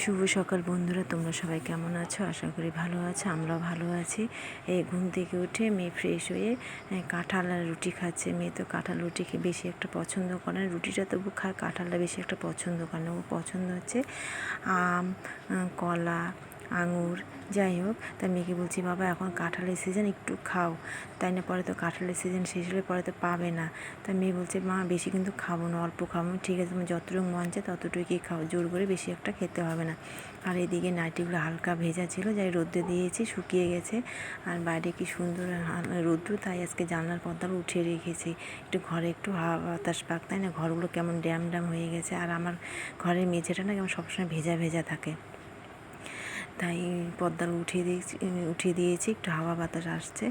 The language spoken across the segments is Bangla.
শুভ সকাল বন্ধুরা, তোমরা সবাই কেমন আছো? আশা করি ভালো আছো, আমরাও ভালো আছি। এই ঘুম থেকে উঠে মেয়ে ফ্রেশ হয়ে কাঁঠাল আর রুটি খাচ্ছে। মেয়ে তো কাঁঠাল রুটি খেয়ে বেশি একটা পছন্দ করে না। রুটিটা তবু খায়, কাঁঠালটা বেশি একটা পছন্দ করে না। ও পছন্দ হচ্ছে আম কলা আঙুর। যাই হোক, তা মেয়েকে বলছি, বাবা, এখন কাঁঠালের সিজন একটু খাও। তাই না, পরে তো কাঁঠালের সিজন শেষ হলে পরে তো পাবে না। তা মেয়ে বলছে, মা, বেশি কিন্তু খাব না, অল্প খাব। ঠিক আছে তুমি যতটুকু মন চায় ততটুকুই খাও, জোর করে বেশি একটা খেতে হবে না। আর এদিকে নাইটিগুলো হালকা ভেজা ছিল, যাই রোদ্রে দিয়েছি, শুকিয়ে গেছে। আর বাইরে কি সুন্দর রোদ্দুর, তাই আজকে জানলার পর্দাও উঠিয়ে রেখেছি। একটু ঘরে একটু হাওয়া বাতাস পাক, তাই না, ঘরগুলো কেমন ড্যাম ড্যাম হয়ে গেছে। আর আমার ঘরের মেঝেটা না কেমন সবসময় ভেজা ভেজা থাকে। তাই পর্দার উঠিয়ে দিয়েছি উঠিয়ে দিয়েছি, একটু হাওয়া বাতাস আসছে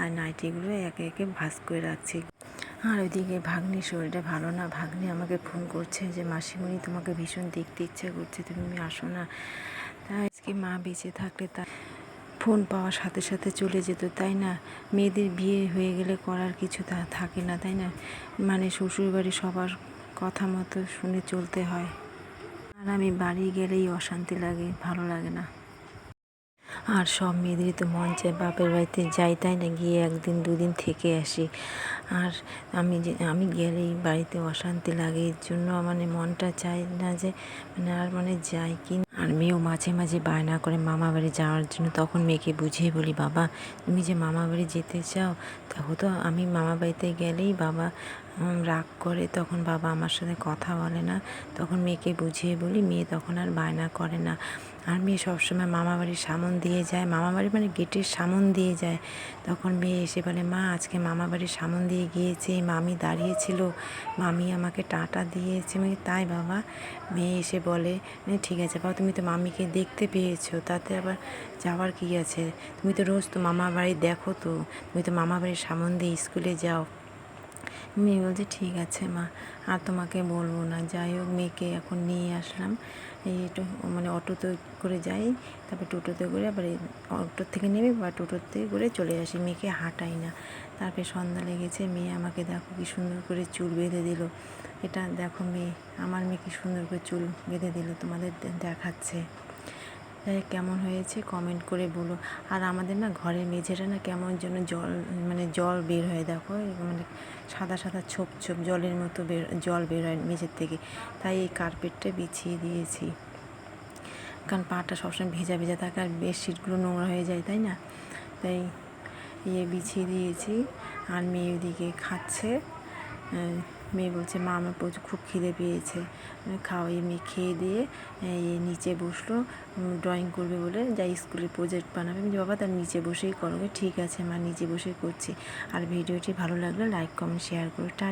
আর নাইটিগুলো একে একে ভাঁজ করে রাখছি। আর ওইদিকে ভাগ্নির শরীরটা ভালো না, ভাগ্নি আমাকে ফোন করছে যে, মাসিমণি, তোমাকে ভীষণ দেখতে ইচ্ছে করছে, তুমি আসো না। তাই আজকে মা বেঁচে থাকলে তা ফোন পাওয়ার সাথে সাথে চলে যেত, তাই না? মেয়েদের বিয়ে হয়ে গেলে করার কিছু তা থাকে না, তাই না? মানে শ্বশুরবাড়ি সবার কথা মতো শুনে চলতে হয়। আর আমি বাড়ি গেলেই অশান্তি লাগে, ভালো লাগে না। আর সব মেয়েদেরই তো মন চায় বাপের বাড়িতে যাই, তাই না? গিয়ে একদিন দুদিন থেকে আসি। আর আমি যে, আমি গেলেই বাড়িতে অশান্তি লাগে, এর জন্য মানে মনটা চায় না যে মানে আর মানে যাই কি আর মেয়েও মাঝে মাঝে বায়না করে মামা বাড়ি যাওয়ার জন্য, তখন মেয়েকে বুঝিয়ে বলি, বাবা, তুমি যে মামা বাড়ি যেতে চাও তখন তো, আমি মামা বাড়িতে গেলেই বাবা রাগ করে, তখন বাবা আমার সাথে কথা বলে না। তখন মেয়েকে বুঝিয়ে বলি, মেয়ে তখন আর বায়না করে না। আর মেয়ে সবসময় মামা বাড়ির সামন দিয়ে যায়, মামা বাড়ি মানে গেটের সামন দিয়ে যায়। তখন মেয়ে এসে বলে, মা, আজকে মামা বাড়ির সামন দিয়ে গিয়েছে মামি দাঁড়িয়েছিল। মামি আমাকে টাটা দিয়েছে। মানে তাই বাবা। মেয়ে এসে বলে "মানে ঠিক আছে বাবা, তুমি তো মামিকে দেখতে পেয়েছ, তাতে আবার যাওয়ার কী আছে? তুমি তো রোজ তো মামা বাড়ি দেখো তো। তুমি তো মামা বাড়ির সামন দিয়ে স্কুলে যাও। মেয়ে বলছে, ঠিক আছে মা, আর তোমাকে বলব না। যাই হোক, মেয়েকে এখন নিয়ে আসলাম। এই একটু মানে অটোতে করে যাই, তারপর টোটোতে করে আবার অটোর থেকে নেমে বা টোটোতে করে চলে আসি। মেয়েকে হাঁটাই না। তারপরে সন্ধ্যা লেগেছে, মেয়ে আমাকে দেখো কি সুন্দর করে চুল বেঁধে দিল। এটা দেখো মেয়ে, আমার মেয়ে কি সুন্দর করে চুল বেঁধে দিল, তোমাদের দেখাচ্ছে। কেমন হয়েছে কমেন্ট করে বলো। আর আমাদের না ঘরের মেঝেটা না কেমন যেন জল মানে জল বের হয়ে দেখো মানে সাদা সাদা ছোপ ছোপ জলের মতো বের, জল বের হয় মেঝের থেকে। তাই এই কার্পেটটা বিছিয়ে দিয়েছি। কারণ পাটা সবসময় ভেজা ভেজা থাকে আর বেডশিটগুলো নোংরা হয়ে যায়, তাই না? তাই ইয়ে বিছিয়ে দিয়েছি। আর মেয়ে ওদিকে খাচ্ছে। মেয়ে বলছে, মা, আমার প্রচুর খুব খিদে পেয়েছে। খাওয়াই, মেয়ে খেয়ে দিয়ে নিচে বসল ড্রয়িং করবে বলে যা স্কুলে প্রজেক্ট বানাবে। আমি বাবা তার নিচে বসেই করবে ঠিক আছে মা, নিচে বসে করছি। আর ভিডিওটি ভালো লাগলে লাইক কমেন্ট শেয়ার করো। টা